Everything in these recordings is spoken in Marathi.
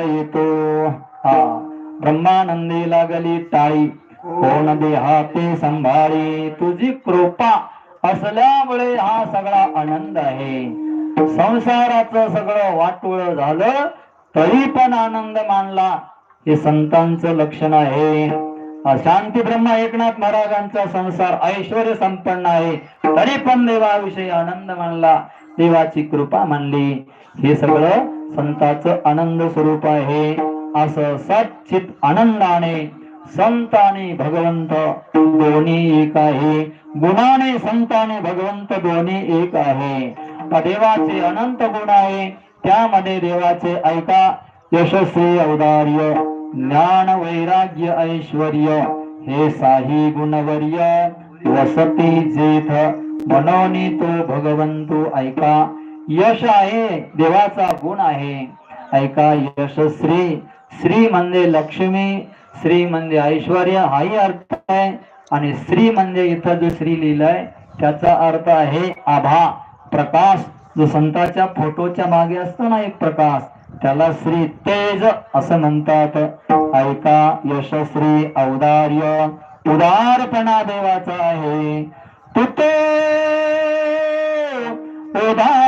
येतो हा ब्रह्मानंदी लागली टाळी कोण देहाते संभाळी तुझी कृपा असल्यामुळे हा सगळा आनंद आहे संसाराचं सगळं वाटोळ झालं तरी पण आनंद मानला हे संतांचं लक्षण आहे शांती ब्रह्मा एकनाथ महाराजांचा संसार ऐश्वर संपन्न आहे तरी पण देवाविषयी आनंद मानला देवाची कृपा मानली हे सगळं संताचं आनंद स्वरूप आहे. असं सचित आनंदाने संत आणि भगवंत दोन्ही एक आहे. गुणाने संत आणि भगवंत दोन्ही एक आहे. देवाचे अनंत गुण आहे. त्यामध्ये देवाचे ऐका. यशस्वी औदार्य ज्ञान वैराग्य ऐश्वर्य हे साही गुणवर्य. वसती जेथ मनोनी तो भगवंतो ऐका. यश आहे देवाचा गुण आहे. ऐका यशश्री श्री म्हणजे लक्ष्मी श्री म्हणजे ऐश्वर हाही अर्थ आहे. आणि श्री म्हणजे इथं जो श्री लिहिलाय त्याचा अर्थ आहे आभा प्रकाश. जो संताच्या फोटोच्या मागे असतो ना एक प्रकाश त्याला श्री तेज असं म्हणतात. ऐका यशश्री औदार्य उदारपणा देवाचा आहे. तुते उदार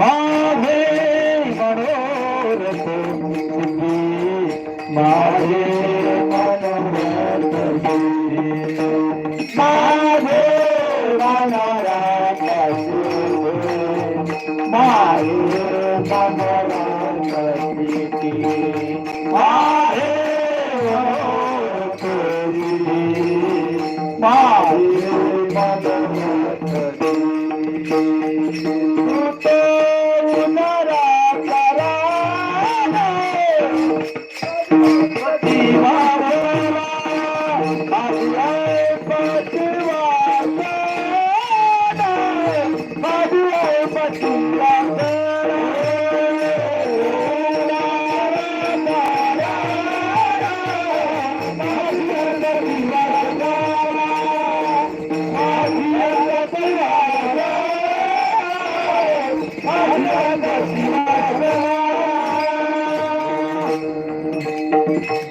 माझे मनोरथ सिद्धी माझे मनोरथ माझे मनोरथ माझे मनोरथ माझे मनोरथ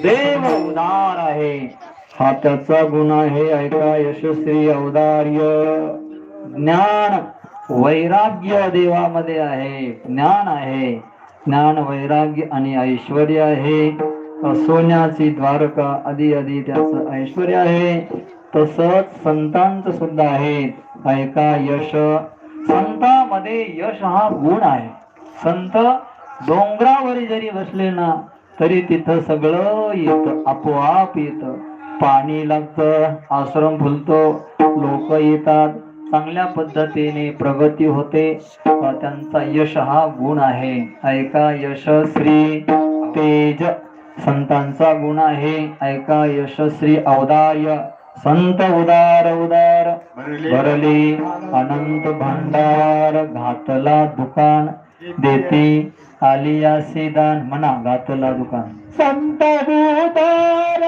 देव उदार आहे. हा त्याचा गुण आहे ऐका यशस्वी औदार्य. ज्ञान वैराग्य देवामध्ये आहे. ज्ञान आहे. ज्ञान वैराग्य आणि ऐश्वर आहे. सोन्याची द्वारका आधी आधी त्याचं ऐश्वर आहे. तसंच संतांच सुद्धा आहे. ऐका यश मध्ये यश हा गुण आहे. संत डोंगरावर जरी बसले ना तरी तिथं सगळं येत आपोआप येत. पाणी लागतं आश्रम फुलतो लोक येतात. चांगल्या पद्धतीने प्रगती होते. त्यांचा यश हा गुण आहे. ऐका यश श्री तेज संतांचा गुण आहे. ऐका यशश्री औदार्य संत उदार उदार भरले अनंत भांडार घातला दुकान देते आलिया दान म्हणा घातला दुकान. संत उदार